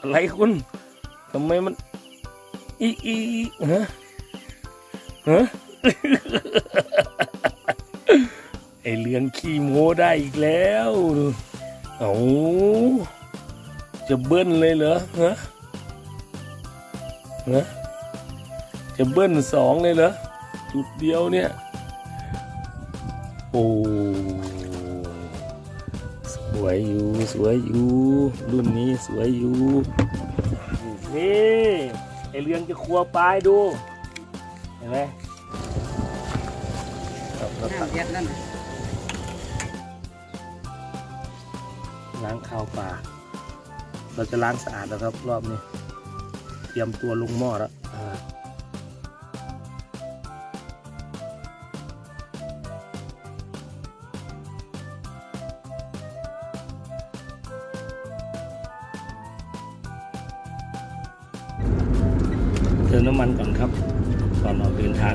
อะไรคุณทำไมมัน อีอีฮะฮะไอเรื่องขี้โม้ได้อีกแล้วเอาจะเบิ้ลเลยเหรอฮะฮะจะเบิ้ลสองเลยเหรอจุดเดียวเนี่ย โอ้ วยอยู่สวยอยู่รุ่นนี้สวยอยู่นี่ไอเรื่องจะครัวปลายดู เห็นไหมครับแล้วตักน้ำเย็ดนั่นน่ะล้างข้าวปลาเราจะล้างสะอาดแล้วครับรอบนี้ เตรียมตัวลงหม้อแล้ว เติมน้ำมันก่อนครับ ก่อนออกเดินทาง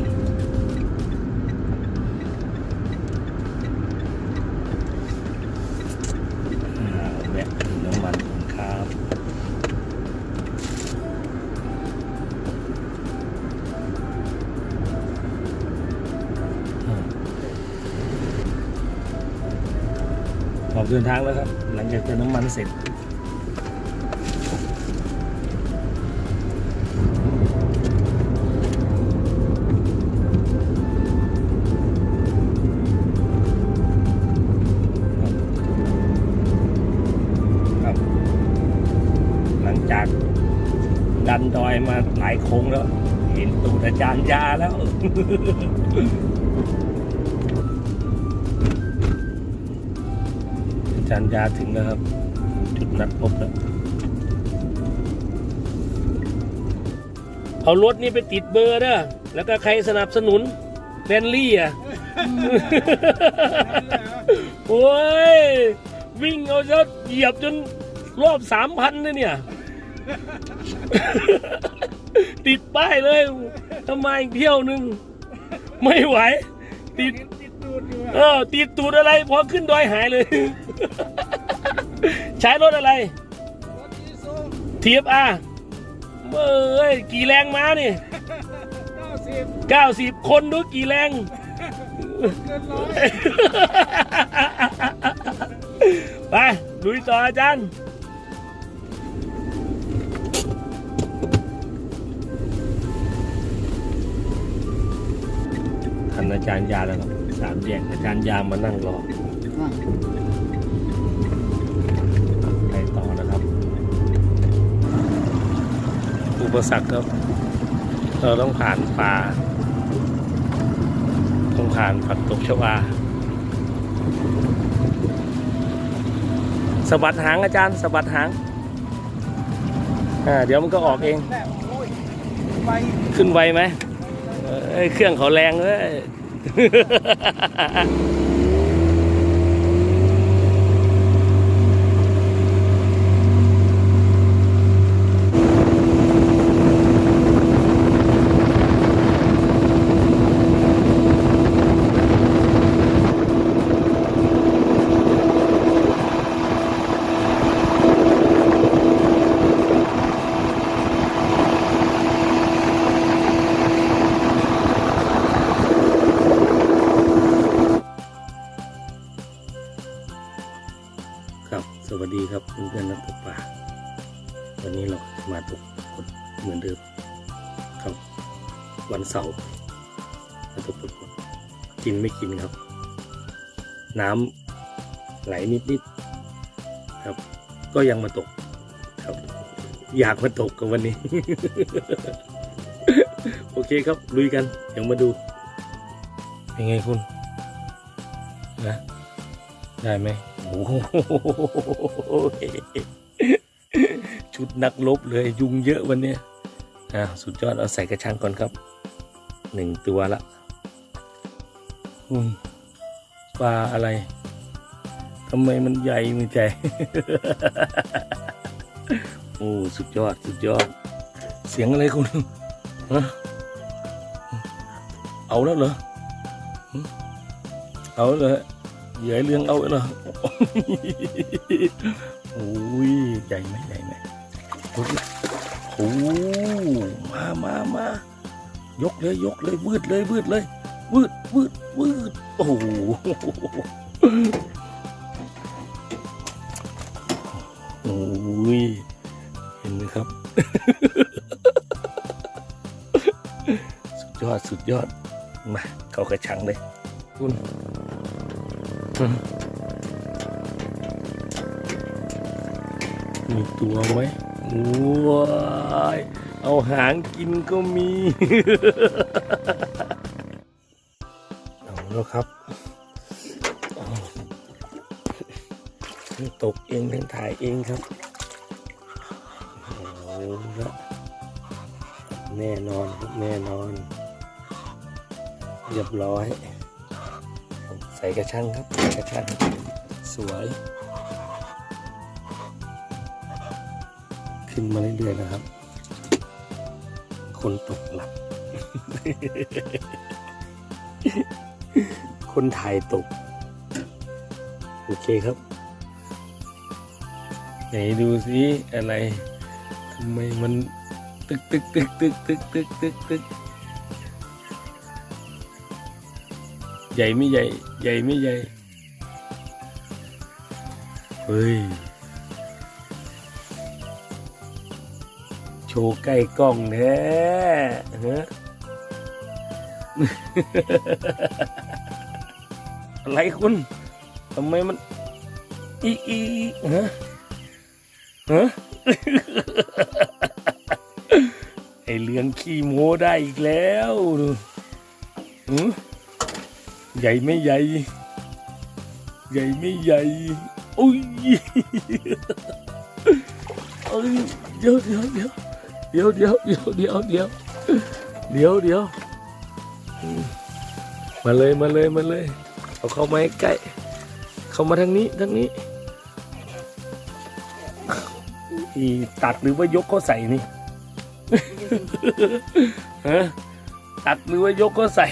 อ่าแวะเติมน้ำมันก่อนครับออกเดินทางแล้วครับ หลังจากเติมน้ำมันเสร็จ ดันดอยมาหลายโค้งแล้ว เห็นตูดอาจารย์ยาแล้ว อาจารย์ยาถึงแล้วครับ จุดนัดพบแล้ว เอารถนี่ไปติดเบอร์เด้อแล้วก็ใครสนับสนุนแบนลี่อะ โอ้ย วิ่งเอาซะเหยียบจนรอบสามพันเลยเนี่ย ติดป้ายเลยทำไมอีกเที่ยวหนึ่งไม่ไหว ติด ติดตูดอยู่เออติดตูดอะไรพอขึ้นดอยหายเลย ใช้รถอะไร รถอีซูทีฟอาเอ้ยกี่แรงม้านี่ เก้าสิบ90 คนดูกี่แรง เกินร้อยไปลุยต่ออาจารย์ อาจารย์ยาแล้วครับสามแยกอาจารย์ยามานั่งรอไปต่อนะครับ อุปสรรคครับ เราต้องผ่านป่า ต้องผ่านผักตบชวาสะบัดหางอาจารย์สะบัดหางอ่าเดี๋ยวมันก็ออกเองแม่โอ้ยไปขึ้นไวไหมเอ้ยเครื่องเขาแรงเลย 呵呵呵呵呵呵呵 เพื่อนๆนักตกปลาวันนี้เรามาตกกดเหมือนเดิมครับวันเสาร์มาตกกดกดกินไม่กินครับ น้ำไหลนิดๆครับ ก็ยังมาตกครับ อยากมาตกกับวันนี้ โอเคครับลุยกันเดี๋ยวมาดู เป็นไงคุณนะได้ไหม ชุดนักลบเลยยุงเยอะวันนี้อ่าสุดยอดเอาใส่กระชังก่อนครับหนึ่งตัวละปลาอะไรทำไมมันใหญ่ไม่ใจโอ้สุดยอดสุดยอด เสียงอะไรคุณฮะเอาแล้วเหรอเอาแล้วเหรอ เหยื่อเรื่องเอาเหรอโอ้ยใหญ่ไหมใหญ่ไหมโอ้มามามายกเลยยกเลยวืดเลยวืดเลยวืดวืดวืดโอ้โหโอ้ยเห็นไหมครับ สุดยอดสุดยอดมาเข้ากระชังเลยคุณ มีตัวไหมว้ายเอาหางกินก็มี เอาแล้วครับทั้งตกเองทั้งถ่ายเองครับเอาละแน่นอนครับแน่นอน เรียบร้อย ส่กระชังครับใส่กระชังสวย ขึ้นมาเรื่อยๆนะครับ คนตกหลับ คนถ่ายตก โอเคครับ ไหนดูสิอะไรทำไมมันตึกตึกตึกตึกตึกตึกตึกตึก ใหญ่ไม่ใหญ่ ใหญ่ไม่ใหญ่ เฮ้ย โชว์ใกล้กล้องแท้ฮะอะไรคุณทำไมมัน อีอีฮะฮะไอเรื่องขี้โม้ได้อีกแล้วดูหือ ใหญ่ไม่ใหญ่ ใหญ่ไม่ใหญ่โอ้ยเอ้ยเดี๋ยวเดี๋ยวเดี๋ยวเดี๋ยวเดี๋ยวเดี๋ยวเดี๋ยวเดี๋ยวเดี๋ยวเดี๋ยวมาเลยมาเลยมาเลย เอาเข้ามาให้ใกล้ เข้ามาทางนี้ทางนี้อีตัดหรือว่ายกก็ใส่นี่ฮะตัดหรือว่ายกก็ใส่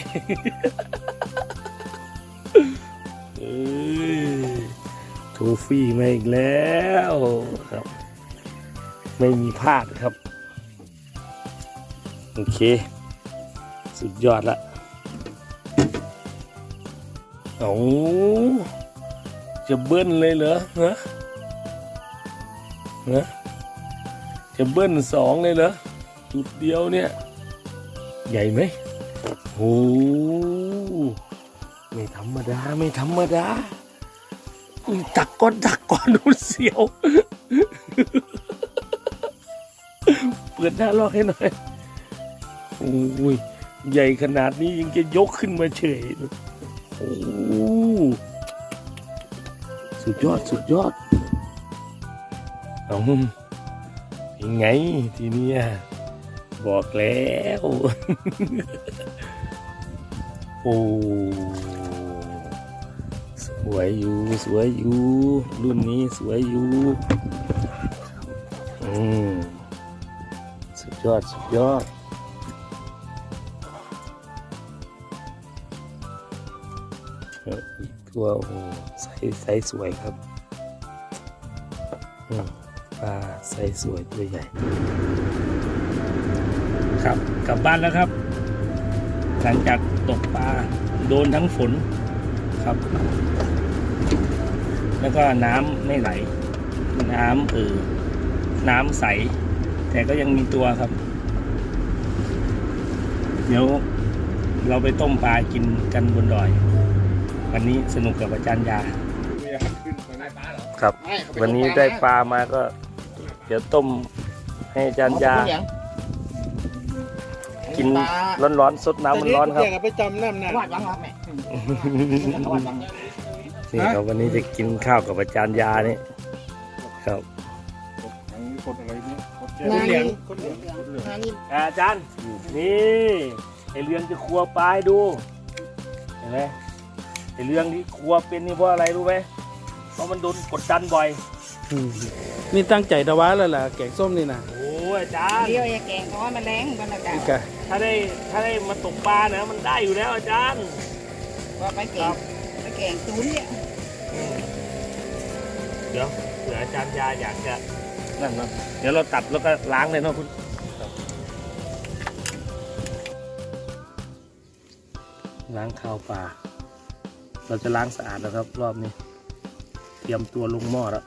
ทฟี่มาอีกแล้วครับ ไม่มีพลาดครับ โอเค สุดยอดละเอาจะเบิ้ลเลยเหรอฮะฮะจะเบิ้ลสองเลยเหรอจุดเดียวเนี่ย ใหญ่ไหมโอ้ไม่ธรรมดา ไม่ธรรมดา อุ้ยตักก่อนตักก่อนดูเสียว เปิดหน้าลอกให้หน่อยโอ้ยใหญ่ขนาดนี้ยังจะยกขึ้นมาเฉยโอ้สุดยอดสุดยอดเอายังไงทีนี้บอกแล้ว โอ้ วยอยู่ สวยอยู่ รุ่นนี้สวยอยู่ อืม สุดยอด สุดยอดอีกตัวโอ้ใสใสสวยครับอืมปลาใสสวยตัวใหญ่ ครับกลับบ้านแล้วครับ หลังจากตกปลาโดนทั้งฝนครับ แล้วก็น้ำไม่ไหล น้ำเออน้ำใส แต่ก็ยังมีตัวครับ เดี๋ยวเราไปต้มปลากินกันบนดอย วันนี้สนุกกับอาจารย์ยาครับ วันนี้ได้ปลามาก็ เดี๋ยวต้มให้อาจารย์ยา กินร้อนๆสดน้ำมันร้อนครับไปจำน้ำหนักวาดวังครับแม่วาดวัง นี่ครับวันนี้จะกินข้าวกับอาจารย์ยานี่ครับคนอะไรเนี่ยคนแก่นาเหลีนี่ยงคนเหลียงคนเหลียงนานี่อาจารย์นี่ไอเรื่องจะครัวปลายดูเห็นไหมไอเรื่องที่ครัวเป็นนี่เพราะอะไรรู้ไหมเพราะมันโดนกดดันบ่อยนี่ตั้งใจตะวันแล้วล่ะแกงส้มนี่นะโอ้ยอาจารย์เดียวอย่าแกงเพราะว่ามันแรงมันอากาศอีกอะถ้าได้ถ้าได้มาตกปลานะมันได้อยู่แล้วอาจารย์ว่าไปแกงไป แกงตูนเนี่ยเดี๋ยวเผื่ออาจารย์ยาอยากจะนั่นเนาะเดี๋ยวเราตัดแล้วก็ล้างเลยเนาะคุณล้างข้าวปลาเราจะล้างสะอาดแล้วครับ รอบนี้ เตรียมตัวลงหม้อแล้ว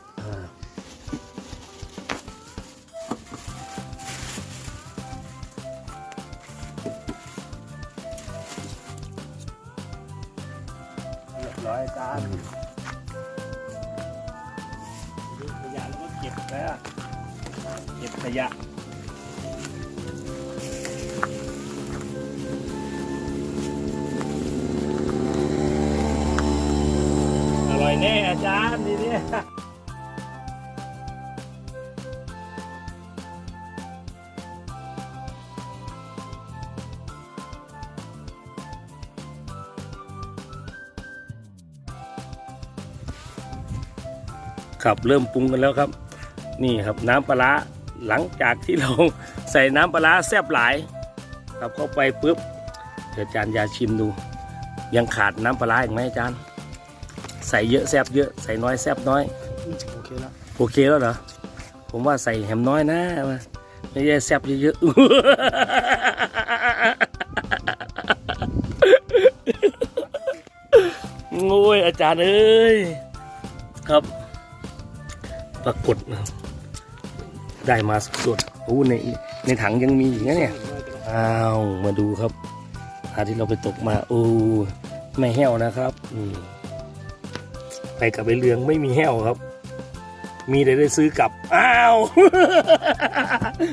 แน่อาจารย์ดีเนี่ยครับเริ่มปรุงกันแล้วครับ นี่ครับน้ำปลาร้าหลังจากที่เราใส่น้ำปลาร้าแซ่บหลายครับเข้าไปปุ๊บเดี๋ยวอาจารย์ยาชิมดู ยังขาดน้ำปลาร้าอีกไหมอาจารย์ ใส่เยอะแซ่บเยอะใส่น้อยแซ่บน้อย โอเคแล้วโอเคแล้วเหรอ ผมว่าใส่แฮมน้อยนะ ไม่ใช่แซ่บเยอะๆโอ้ยอาจารย์เอ้ย ครับ ปรากฏนะได้มาสดๆโอ้ในในถังยังมีอีกนะเนี่ย อ้าว มาดูครับอาที่เราไปตกมา โอ้ ไม่แห้วนะครับนี่ไปกับใบเรืองไม่มีแห้วครับ มีแต่ได้ซื้อกลับ อ้าว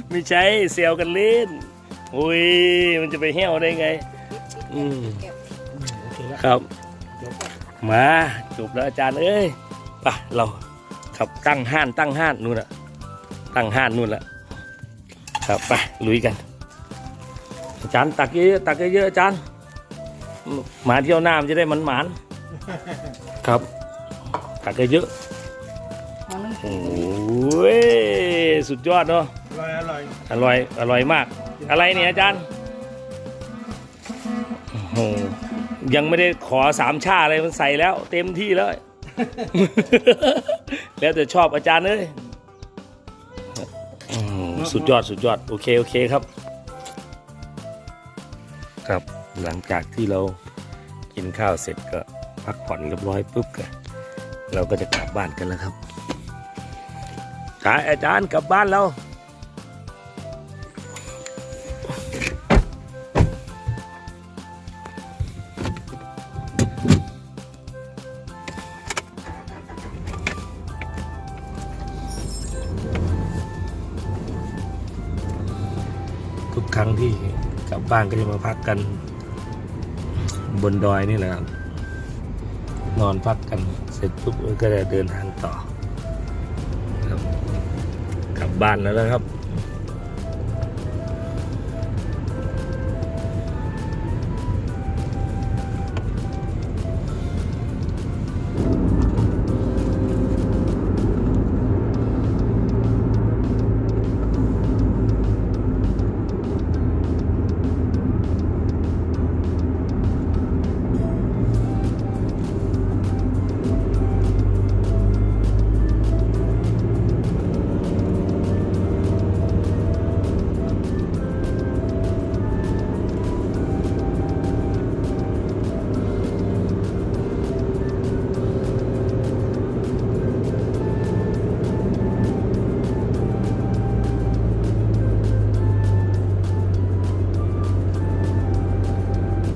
ไม่ใช่เซลกันเล่นโอ้ยมันจะไปแห้วได้ไง อืมโอเคแล้วครับ มาจบแล้วอาจารย์เอ้ยไปเราขับตั้งห้านตั้งห้านนู่นอะตั้งห้านนู่นละครับไปลุยกัน อาจารย์ตักเยอะๆตักเยอะๆอาจารย์หมาเที่ยวน้ำจะได้มันหมานครับ ตักเยอะเอานึ่งๆโอ้ยสุดยอดเนาะอร่อยอร่อยอร่อยอร่อยมาก อะไรเนี่ยอาจารย์โอ้โหยังไม่ได้ขอสามชาอะไรมันใส่แล้ว เต็มที่แล้ว แล้วแต่ชอบอาจารย์เลยอืมสุดยอดสุดยอด โอเค โอเคครับ ครับหลังจากที่เรากินข้าวเสร็จก็พักผ่อนเรียบร้อยปุ๊บก็ เราก็จะกลับบ้านกันแล้วครับขายอาจารย์กลับบ้านแล้วทุกครั้งที่กลับบ้านก็จะมาพักกัน บนดอยนี่แหละครับนอนพักกัน ร็จปุ๊บก็จะเดินทางต่อครับกลับบ้านแล้วนะครับ